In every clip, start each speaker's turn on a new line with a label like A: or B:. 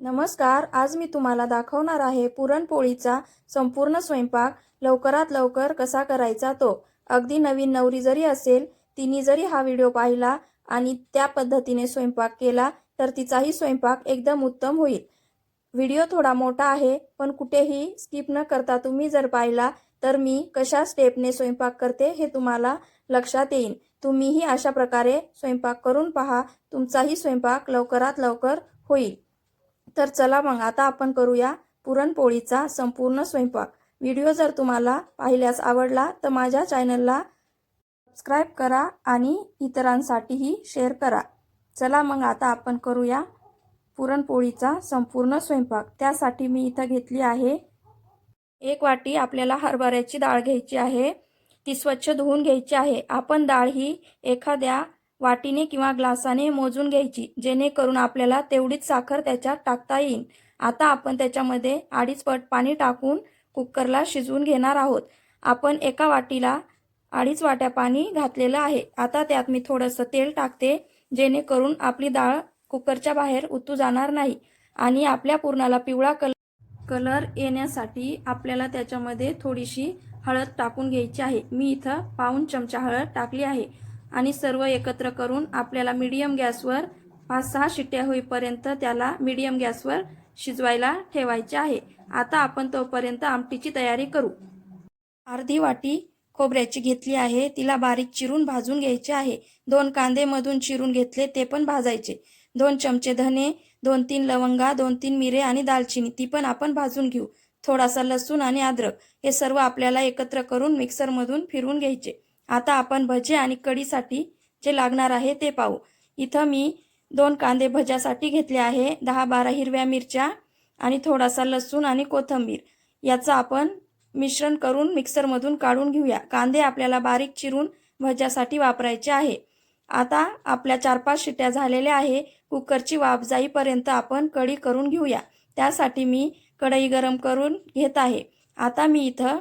A: नमस्कार आज मी तुम्हाला दाखवणार आहे पुरणपोळीचा संपूर्ण स्वयंपाक लवकरात लवकर कसा करायचा तो. अगदी नवीन नवरी जरी असेल तिने जरी हा व्हिडिओ पाहिला आणि त्या पद्धतीने स्वयंपाक केला तर तिचाही स्वयंपाक एकदम उत्तम होईल. व्हिडिओ थोडा मोठा आहे पण कुठेही स्किप न करता तुम्ही जर पाहिला तर मी कशा स्टेपने स्वयंपाक करते हे तुम्हाला लक्षात येईल. तुम्हीही अशा प्रकारे स्वयंपाक करून पहा तुमचाही स्वयंपाक लवकरात लवकर होईल. तर चला मग आता आपण करूया पुरणपोळीचा संपूर्ण स्वयंपाक. व्हिडिओ जर तुम्हाला पाहिल्यास आवडला तर माझ्या चॅनलला सबस्क्राईब करा आणि इतरांसाठीही शेअर करा. चला मग आता आपण करूया पुरणपोळीचा संपूर्ण स्वयंपाक. त्यासाठी मी इथं घेतली आहे एक वाटी आपल्याला हरभऱ्याची डाळ घ्यायची आहे. ती स्वच्छ धुवून घ्यायची आहे. आपण डाळ ही एखाद्या वाटीने किंवा ग्लासाने मोजून घ्यायची जेणेकरून आपल्याला तेवढीच साखर त्याच्यात टाकता येईल आता आपण त्याच्यामध्ये अडीच पट पाणी टाकून कुकरला शिजवून घेणार आहोत. आपण एका वाटीला अडीच वाट्या पाणी घातलेलं आहे. आता त्यात मी थोडंसं तेल टाकते जेणेकरून आपली डाळ कुकरच्या बाहेर उतू जाणार नाही आणि आपल्या पूर्णाला पिवळा कलर कलर येण्यासाठी आपल्याला त्याच्यामध्ये थोडीशी हळद टाकून घ्यायची आहे. मी इथं पाऊन चमचा हळद टाकली आहे. आणि सर्व एकत्र करून आपल्याला मीडियम गॅसवर पाच सहा शिट्ट्या होईपर्यंत त्याला मीडियम गॅसवर शिजवायला ठेवायचे आहे. आता आपण तोपर्यंत आमटीची तयारी करू. अर्धी वाटी खोबऱ्याची घेतली आहे. तिला बारीक चिरून भाजून घ्यायचे आहे. दोन कांदे मधून चिरून घेतले ते पण भाजायचे. दोन चमचे धने दोन तीन लवंगा दोन तीन मिरे आणि दालचिनी ती पण आपण भाजून घेऊ. थोडासा लसूण आणि अद्रक हे सर्व आपल्याला एकत्र करून मिक्सरमधून फिरवून घ्यायचे. आता आपण भजे आणि कढीसाठी जे लागणार आहे ते पाहू. इथं मी दोन कांदे भज्यासाठी घेतले आहे. दहा बारा हिरव्या मिरच्या आणि थोडासा लसूण आणि कोथिंबीर. याचं आपण मिश्रण करून मिक्सरमधून काढून घेऊया. कांदे आपल्याला बारीक चिरून भज्यासाठी वापरायचे आहे. आता आपल्या चार पाच शिट्या झालेल्या आहे. कुकरची वाफ जाईपर्यंत आपण कढी करून घेऊया. त्यासाठी मी कढई गरम करून घेत आहे. आता मी इथं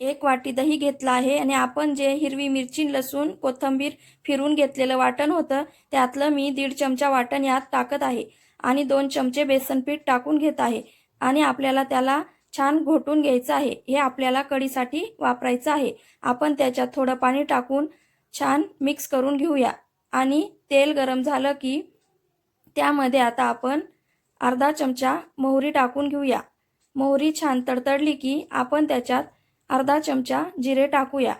A: एक वाटी दही घेतला आहे आणि आपण जे हिरवी मिरची लसूण कोथिंबीर फिरून घेतलेलं वाटण होतं त्यातलं मी दीड चमचा वाटण यात टाकत आहे आणि दोन चमचे बेसन पीठ टाकून घेत आहे आणि आपल्याला त्याला छान घोटून घ्यायचं आहे. हे आपल्याला कढीसाठी वापरायचं आहे. आपण त्याच्यात थोडं पाणी टाकून छान मिक्स करून घेऊया. आणि तेल गरम झालं की त्यामध्ये आता आपण अर्धा चमचा मोहरी टाकून घेऊया. मोहरी छान तडतडली की आपण त्याच्यात अर्धा चमचा जिरे टाकूया.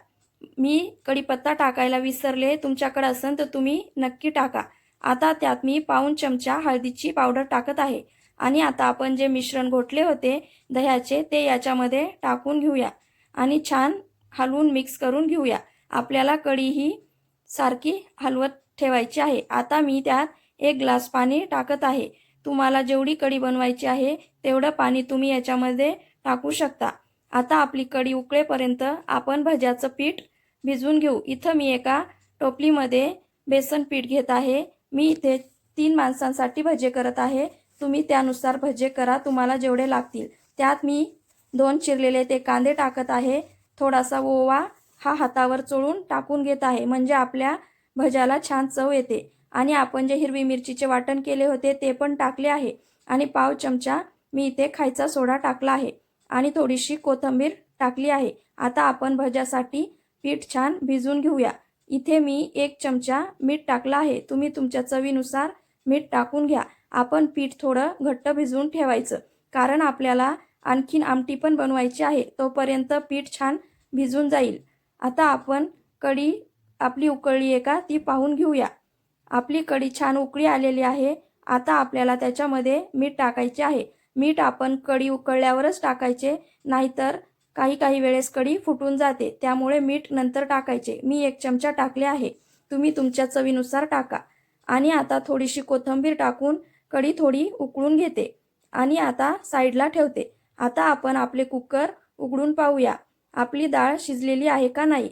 A: मी कढीपत्ता टाकायला विसरले तुमच्याकडे असेल तर तुम्ही नक्की टाका. आता त्यात मी पाऊन चमचा हळदीची पावडर टाकत आहे. आणि आता आपण जे मिश्रण घोटले होते दह्याचे ते याच्यामध्ये टाकून घेऊया. आणि छान हलवून मिक्स करून घेऊया. आपल्याला कढी ही सारखी हलवत ठेवायची आहे. आता मी त्यात एक ग्लास पाणी टाकत आहे. तुम्हाला जेवढी कढी बनवायची आहे तेवढं पाणी तुम्ही याच्यामध्ये टाकू शकता. आता आपली कढी उकळेपर्यंत आपण भज्याचं पीठ भिजवून घेऊ. इथं मी एका टोपलीमध्ये बेसन पीठ घेत आहे. मी इथे तीन माणसांसाठी भजे करत आहे. तुम्ही त्यानुसार भजे करा तुम्हाला जेवढे लागतील. त्यात मी दोन चिरलेले ते कांदे टाकत आहे. थोडासा ओवा हा हातावर चोळून टाकून घेत आहे. म्हणजे आपल्या भज्याला छान चव येते. आणि आपण जे हिरवी मिरचीचे वाटण केले होते ते पण टाकले आहे. आणि पाव चमचा मी इथे खायचा सोडा टाकला आहे. आणि थोडीशी कोथिंबीर टाकली आहे. आता आपण भज्यासाठी पीठ छान भिजून घेऊया. इथे मी एक चमचा मीठ टाकला आहे. तुम्ही तुमच्या चवीनुसार मीठ टाकून घ्या. आपण पीठ थोडं घट्ट भिजवून ठेवायचं. कारण आपल्याला आणखीन आमटी पण बनवायची आहे. तोपर्यंत पीठ छान भिजून जाईल. आता आपण कढी आपली उकळली आहे का ती पाहून घेऊया. आपली कढी छान उकळी आलेली आहे. आता आपल्याला त्याच्यामध्ये मीठ टाकायचे आहे. मीठ आपण कढी उकळल्यावरच टाकायचे नाहीतर काही काही वेळेस कढी फुटून जाते. त्यामुळे मीठ नंतर टाकायचे. मी एक चमचा टाकले आहे. तुम्ही तुमच्या चवीनुसार टाका. आणि आता थोडीशी कोथिंबीर टाकून कढी थोडी उकळून घेते. आणि आता साईडला ठेवते. आता आपण आपले कुकर उघडून पाहूया. आपली डाळ शिजलेली आहे का नाही?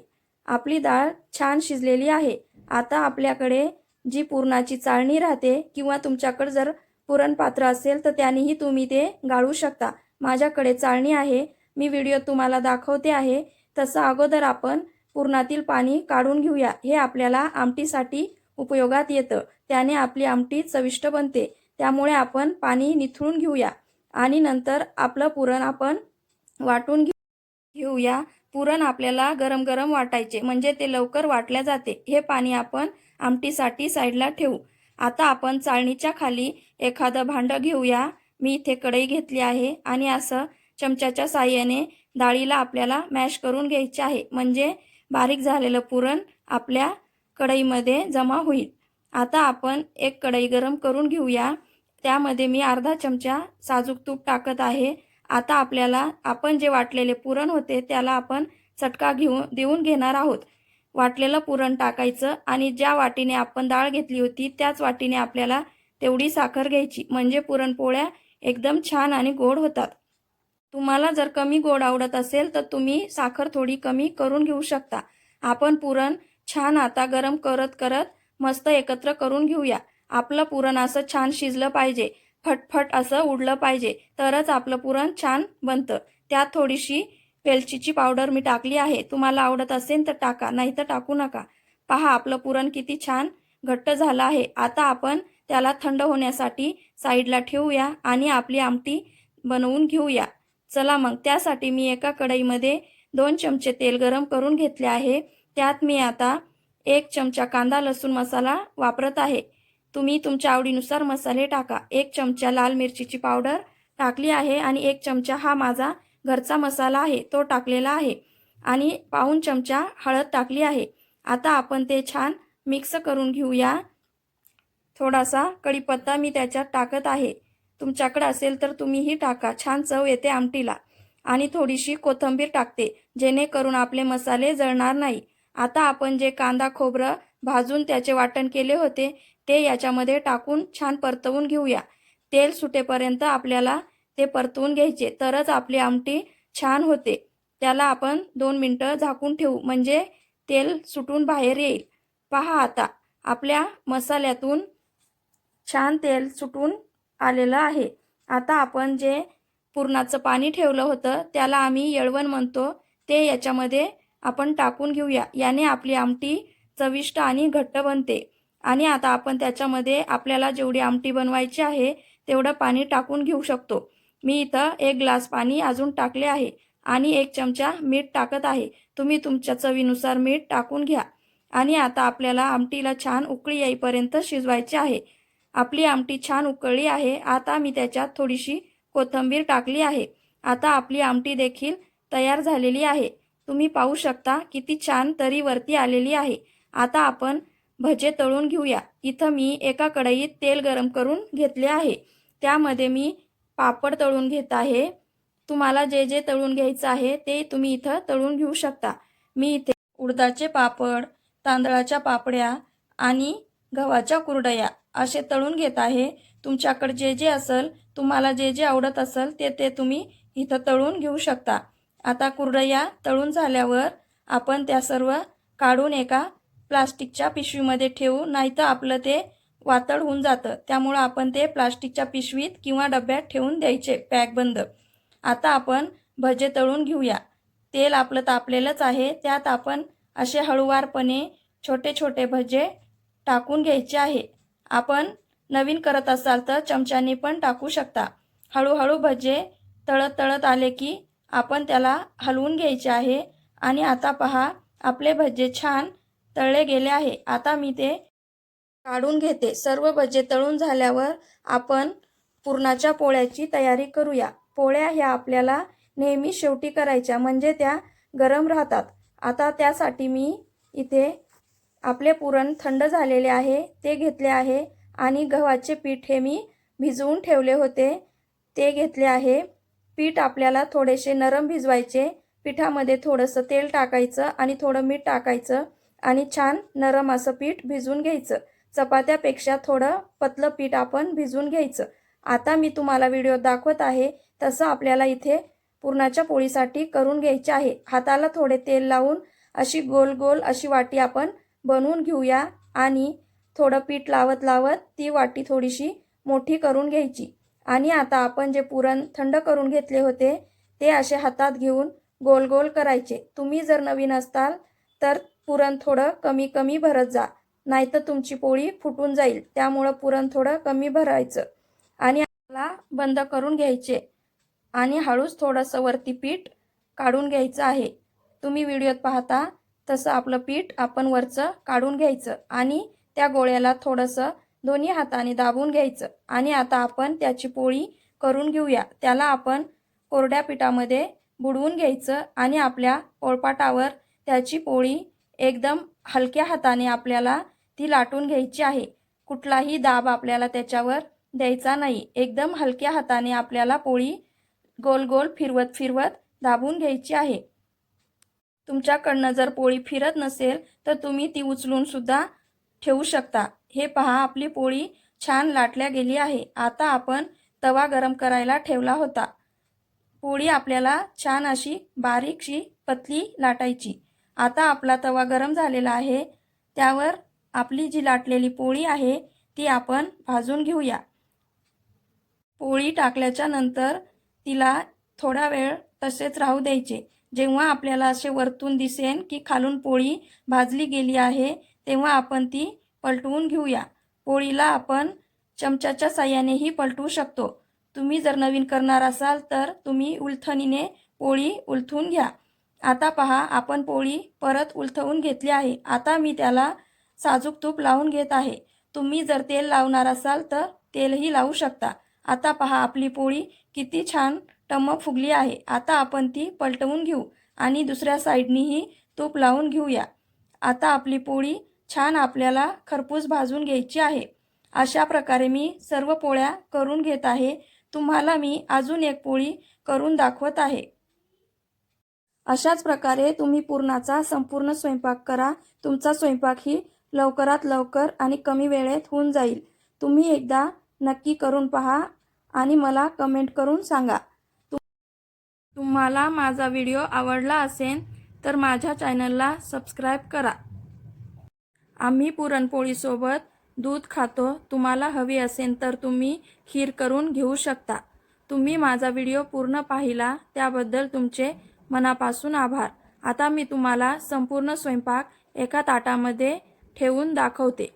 A: आपली डाळ छान शिजलेली आहे. आता आपल्याकडे जी पुरणाची चाळणी राहते किंवा तुमच्याकडे जर पुरणपात्र असेल तर त्यानेही तुम्ही ते गाळू शकता. माझ्याकडे चाळणी आहे. मी व्हिडिओ तुम्हाला दाखवते आहे. तसं अगोदर आपण पुरणातील पाणी काढून घेऊया. हे आपल्याला आमटीसाठी उपयोगात येतं. त्याने आपली आमटी चविष्ट बनते. त्यामुळे आपण पाणी निथळून घेऊया. आणि नंतर आपलं पुरण आपण वाटून घेऊ घेऊया. पुरण आपल्याला गरम गरम वाटायचे. म्हणजे ते लवकर वाटल्या जाते. हे पाणी आपण आमटीसाठी साईडला ठेवू. आता आपण चाळणीच्या खाली एखादं भांडं घेऊया. मी इथे कढई घेतली आहे आणि असं चमच्याच्या साहाय्याने डाळीला आपल्याला मॅश करून घ्यायचे आहे. म्हणजे बारीक झालेलं पुरण आपल्या कढईमध्ये जमा होईल. आता आपण एक कढई गरम करून घेऊया. त्यामध्ये मी अर्धा चमचा साजूक तूप टाकत आहे. आता आपल्याला आपण जे वाटलेले पुरण होते त्याला आपण चटका घेऊन देऊन घेणार आहोत. वाटलेलं पुरण टाकायचं आणि ज्या वाटीने आपण डाळ घेतली होती त्याच वाटीने आपल्याला तेवढी साखर घ्यायची. म्हणजे पुरणपोळ्या एकदम छान आणि गोड होतात. तुम्हाला जर कमी गोड आवडत असेल तर तुम्ही साखर थोडी कमी करून घेऊ शकता. आपण पुरण छान आता गरम करत करत मस्त एकत्र करून घेऊया. आपलं पुरण असं छान शिजलं पाहिजे. फटफट असं उडलं पाहिजे. तरच आपलं पुरण छान बनतं. त्यात थोडीशी वेलचीची पावडर मी टाकली आहे. तुम्हाला आवडत असेल तर टाका नाही तर टाकू नका. पहा आपलं पुरण किती छान घट्ट झालं आहे. आता आपण त्याला थंड होण्यासाठी साईडला ठेवूया आणि आपली आमटी बनवून घेऊया. चला मग त्यासाठी मी एका कढईमध्ये दोन चमचे तेल गरम करून घेतले आहे. त्यात मी आता एक चमचा कांदा लसूण मसाला वापरत आहे. तुम्ही तुमच्या आवडीनुसार मसाले टाका. एक चमचा लाल मिरचीची पावडर टाकली आहे आणि एक चमचा हा माझा घरचा मसाला आहे तो टाकलेला आहे. आणि पाऊन चमचा हळद टाकली आहे. आता आपण ते छान मिक्स करून घेऊया. थोडासा कढीपत्ता मी त्याच्यात टाकत आहे. तुमच्याकडे असेल तर तुम्हीही टाका. छान चव येते आमटीला. आणि थोडीशी कोथिंबीर टाकते जेणेकरून आपले मसाले जळणार नाही. आता आपण जे कांदा खोबरं भाजून त्याचे वाटण केले होते ते याच्यामध्ये टाकून छान परतवून घेऊया. तेल सुटेपर्यंत आपल्याला ते परतवून घ्यायचे. तरच आपली आमटी छान होते. त्याला आपण दोन मिनटं झाकून ठेवू. म्हणजे तेल सुटून बाहेर येईल. पहा आता आपल्या मसाल्यातून छान तेल सुटून आलेलं आहे. आता आपण जे पुरणाचं पाणी ठेवलं होतं त्याला आम्ही येळवण म्हणतो. ते याच्यामध्ये आपण टाकून घेऊया. याने आपली आमटी चविष्ट आणि घट्ट बनते. आणि आता आपण त्याच्यामध्ये आपल्याला जेवढी आमटी बनवायची आहे तेवढं पाणी टाकून घेऊ शकतो. मी इथं एक ग्लास पाणी अजून टाकले आहे आणि एक चमचा मीठ टाकत आहे. तुम्ही तुमच्या चवीनुसार मीठ टाकून घ्या. आणि आता आपल्याला आमटीला छान उकळी येईपर्यंत शिजवायचे आहे. आपली आमटी छान उकळली आहे. आता मी त्याच्यात थोडीशी कोथिंबीर टाकली आहे. आता आपली आमटी देखील तयार झालेली आहे. तुम्ही पाहू शकता किती छान तरी वरती आलेली आहे. आता आपण भजे तळून घेऊया. इथं मी एका कढईत तेल गरम करून घेतले आहे. त्यामध्ये मी पापड तळून घेत आहे. तुम्हाला जे जे तळून घ्यायचं आहे ते तुम्ही इथं तळून घेऊ शकता. मी इथे उडदाचे पापड तांदळाच्या पापड्या आणि गव्हाच्या कुरडया असे तळून घेत आहे. तुमच्याकडे जे जे असेल तुम्हाला जे जे आवडत असेल ते ते तुम्ही इथं तळून घेऊ शकता. आता कुरडया तळून झाल्यावर आपण त्या सर्व काढून एका प्लास्टिकच्या पिशवीमध्ये ठेवू नाहीतर आपलं ते वातड होऊन जातं. त्यामुळं आपण ते प्लास्टिकच्या पिशवीत किंवा डब्यात ठेवून द्यायचे. पॅक बंद. आता आपण भजे तळून घेऊया. तेल आपलं तापलेलंच आहे. त्यात आपण असे हळूवारपणे छोटे छोटे भजे टाकून घ्यायचे आहे. आपण नवीन करत असाल तर चमच्याने पण टाकू शकता. हळूहळू भजे तळत तळत आले की आपण त्याला हलवून घ्यायचे आहे. आणि आता पहा आपले भजे छान तळले गेले आहे. आता मी ते काढून घेते. सर्व भजे तळून झाल्यावर आपण पुरणाच्या पोळ्याची तयारी करूया. पोळ्या ह्या आपल्याला नेहमी शेवटी करायच्या म्हणजे त्या गरम राहतात. आता त्यासाठी मी इथे आपले पुरण थंड झालेले आहे ते घेतले आहे आणि गव्हाचे पीठ हे मी भिजवून ठेवले होते ते घेतले आहे. पीठ आपल्याला थोडेसे नरम भिजवायचे पिठामध्ये थोडंसं तेल टाकायचं आणि थोडं मीठ टाकायचं आणि छान नरम असं पीठ भिजवून घ्यायचं. चपात्यापेक्षा थोडं पतलं पीठ आपण भिजवून घ्यायचं. आता मी तुम्हाला व्हिडिओ दाखवत आहे तसं आपल्याला इथे पुरणाच्या पोळीसाठी करून घ्यायचे आहे. हाताला थोडे तेल लावून अशी गोल गोल अशी वाटी आपण बनवून घेऊया आणि थोडं पीठ लावत लावत ती वाटी थोडीशी मोठी करून घ्यायची. आणि आता आपण जे पुरण थंड करून घेतले होते ते असे हातात घेऊन गोल गोल करायचे. तुम्ही जर नवीन असताल तर पुरण थोडं कमी कमी भरत जा. नाहीतर तुमची पोळी फुटून जाईल. त्यामुळं पुरण थोडं कमी भरायचं. आणि याला बंद करून घ्यायचे. आणि हळूच थोडंसं वरती पीठ काढून घ्यायचं आहे. तुम्ही व्हिडिओत पाहता तसं आपलं पीठ आपण वरचं काढून घ्यायचं. आणि त्या गोळ्याला थोडंसं दोन्ही हाताने दाबून घ्यायचं. आणि आता आपण त्याची पोळी करून घेऊया. त्याला आपण कोरड्या पिठामध्ये बुडवून घ्यायचं. आणि आपल्या पोळपाटावर त्याची पोळी एकदम हलक्या हाताने आपल्याला ती लाटून घ्यायची आहे. कुठलाही दाब आपल्याला त्याच्यावर द्यायचा नाही. एकदम हलक्या हाताने आपल्याला पोळी गोल गोल फिरवत फिरवत दाबून घ्यायची आहे. तुमच्याकडनं जर पोळी फिरत नसेल तर तुम्ही ती उचलून सुद्धा ठेवू शकता. हे पहा आपली पोळी छान लाटल्या गेली आहे. आता आपण तवा गरम करायला ठेवला होता. पोळी आपल्याला छान अशी बारीकशी पतली लाटायची. आता आपला तवा गरम झालेला आहे. त्यावर आपली जी लाटलेली पोळी आहे ती आपण भाजून घेऊया. पोळी टाकल्याच्या नंतर तिला थोडा वेळ तसेच राहू द्यायचे. जेव्हा आपल्याला असे वरतून दिसेन की खालून पोळी भाजली गेली आहे तेव्हा आपण ती पलटवून घेऊया. पोळीला आपण चमच्याच्या साह्यानेही पलटवू शकतो. तुम्ही जर नवीन करणार असाल तर तुम्ही उलथणीने पोळी उलथून घ्या. आता पहा आपण पोळी परत उलथवून घेतली आहे. आता मी त्याला साजूक तूप लावून घेत आहे. तुम्ही जर तेल लावणार असाल तर तेलही लावू शकता. आता पहा आपली पोळी किती छान टमक फुगली आहे. आता आपण ती पलटवून घेऊ आणि दुसऱ्या साईडनीही तूप लावून घेऊया. आता आपली पोळी छान आपल्याला खरपूस भाजून घ्यायची आहे. अशा प्रकारे मी सर्व पोळ्या करून घेत आहे. तुम्हाला मी अजून एक पोळी करून दाखवत आहे. अशाच प्रकारे तुम्ही पूर्णाचा संपूर्ण स्वयंपाक करा. तुमचा स्वयंपाक ही लवकरात लवकर आणि कमी वेळेत होऊन जाईल. तुम्ही एकदा नक्की करून पहा आणि मला कमेंट करून सांगा. तुम्हाला माझा व्हिडिओ आवडला असेल तर माझ्या चॅनलला सबस्क्राईब करा. आम्ही पुरणपोळीसोबत दूध खातो. तुम्हाला हवी असेल तर तुम्ही खीर करून घेऊ शकता. तुम्ही माझा व्हिडिओ पूर्ण पाहिला त्याबद्दल तुमचे मनापासून आभार. आता मी तुम्हाला संपूर्ण स्वयंपाक एका ताटामध्ये ठेवून दाखवते.